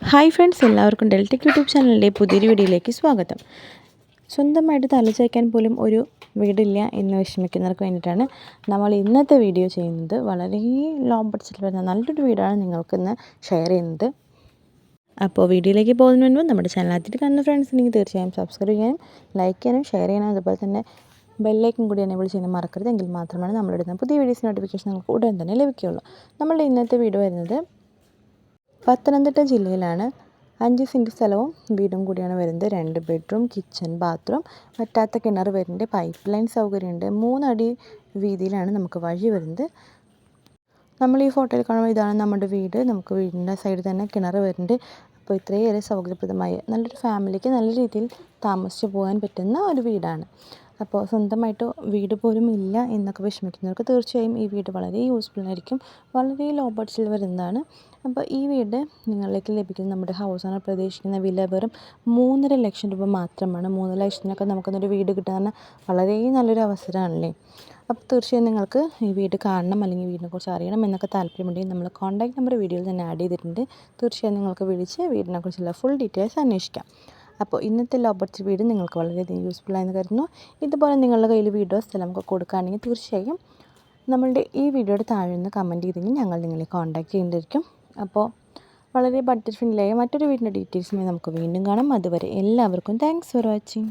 Hi friends എല്ലാവർക്കും ഡെൽറ്റക് YouTube ചാനലിന്റെ പുതിയൊരു വീഡിയോയിലേക്ക് സ്വാഗതം. സ്വന്തമായിട്ട് തലചേക്കാൻ പോലും ഒരു വീടില്ല എന്ന് വിഷമിക്കുന്നവർക്ക് വേണ്ടിയിട്ടാണ് നമ്മൾ ഇന്നത്തെ വീഡിയോ ചെയ്യുന്നത്. വളരെ ലോ ബഡ്ജറ്റിൽ വരുന്ന നല്ലൊരു വീടാണ് നിങ്ങൾക്കിന്ന് ഷെയർ ചെയ്യുന്നത്. അപ്പോൾ വീഡിയോയിലേക്ക് പോകുന്നതിന് മുൻപ് നമ്മുടെ ചാനൽ ആദ്യമായിട്ട് കാണുന്ന ഫ്രണ്ട്സ് ഉണ്ടെങ്കിൽ തീർച്ചയായും സബ്സ്ക്രൈബ് ചെയ്യാനും ലൈക്ക് ചെയ്യാനും ഷെയർ ചെയ്യാനും അതുപോലെ തന്നെ ബെല്ലേക്കും കൂടി എനേബിൾ ചെയ്യാൻ മറക്കരുത്. എങ്കിൽ മാത്രമാണ് നമ്മളിടുന്ന പുതിയ വീഡിയോസ് നോട്ടിഫിക്കേഷൻ നിങ്ങൾക്ക് ഉടൻ തന്നെ ലഭിക്കുകയുള്ളൂ. നമ്മളുടെ ഇന്നത്തെ വീഡിയോ വരുന്നത് പത്തനംതിട്ട ജില്ലയിലാണ് അഞ്ച് സെന്റ് സ്ഥലവും വീടും കൂടിയാണ് വരുന്നത്. രണ്ട് ബെഡ്റൂം കിച്ചൺ ബാത്റൂം വറ്റാത്ത കിണർ വരുന്നുണ്ട്. പൈപ്പ് ലൈൻ സൗകര്യമുണ്ട്. മൂന്നടി വീതിയിലാണ് നമുക്ക് വഴി വരുന്നത്. നമ്മൾ ഈ ഫോട്ടോയിൽ കാണുമ്പോൾ ഇതാണ് നമ്മുടെ വീട്. നമുക്ക് വീടിന്റെ സൈഡിൽ തന്നെ കിണർ വരുന്നുണ്ട്. അപ്പോൾ ഇത്രയേറെ സൗകര്യപ്രദമായി നല്ലൊരു ഫാമിലിക്ക് നല്ല രീതിയിൽ താമസിച്ച് പോകാൻ പറ്റുന്ന ഒരു വീടാണ്. അപ്പോൾ സ്വന്തമായിട്ട് വീട് പോലും ഇല്ല എന്നൊക്കെ വിഷമിക്കുന്നവർക്ക് തീർച്ചയായും ഈ വീട് വളരെ യൂസ്ഫുൾ ആയിരിക്കും. വളരെ ലോ ബഡ്ജറ്റിൽ വരുന്നതാണ്. അപ്പോൾ ഈ വീട് നിങ്ങളിലേക്ക് ലഭിക്കുന്ന നമ്മുടെ ഹൗസ് ഓണർ പ്രതീക്ഷിക്കുന്ന വില വെറും മൂന്നര ലക്ഷം രൂപ മാത്രമാണ്. മൂന്ന് ലക്ഷത്തിനൊക്കെ നമുക്കൊന്നൊരു വീട് കിട്ടാൻ വളരെ നല്ലൊരു അവസരമാണല്ലേ? അപ്പോൾ തീർച്ചയായും നിങ്ങൾക്ക് ഈ വീട് കാണണം അല്ലെങ്കിൽ വീടിനെക്കുറിച്ച് അറിയണം എന്നൊക്കെ താല്പര്യമുണ്ടെങ്കിൽ നമ്മൾ കോൺടാക്ട് നമ്പർ വീഡിയോയിൽ തന്നെ ആഡ് ചെയ്തിട്ടുണ്ട്. തീർച്ചയായും നിങ്ങൾക്ക് വിളിച്ച് വീടിനെക്കുറിച്ചുള്ള ഫുൾ ഡീറ്റെയിൽസ് അന്വേഷിക്കാം. അപ്പോൾ ഇന്നത്തെ ലോ ബഡ്ജറ്റ് വീട് നിങ്ങൾക്ക് വളരെയധികം യൂസ്ഫുൾ ആയെന്ന് കരുതുന്നു. ഇതുപോലെ നിങ്ങളുടെ കയ്യിൽ വീടോ സ്ഥലമൊക്കെ കൊടുക്കുകയാണെങ്കിൽ തീർച്ചയായും നമ്മളുടെ ഈ വീഡിയോയുടെ താഴെ നിന്ന് കമന്റ് ചെയ്തെങ്കിൽ ഞങ്ങൾ നിങ്ങളെ കോൺടാക്റ്റ് ചെയ്യുന്നതായിരിക്കും. അപ്പോൾ വളരെ ബഡ്ജറ്റ് ഫ്രണ്ട്ലിയായ മറ്റൊരു വീടിന്റെ ഡീറ്റെയിൽസുമായി നമുക്ക് വീണ്ടും കാണാം. അതുവരെ എല്ലാവർക്കും താങ്ക്സ് ഫോർ വാച്ചിങ്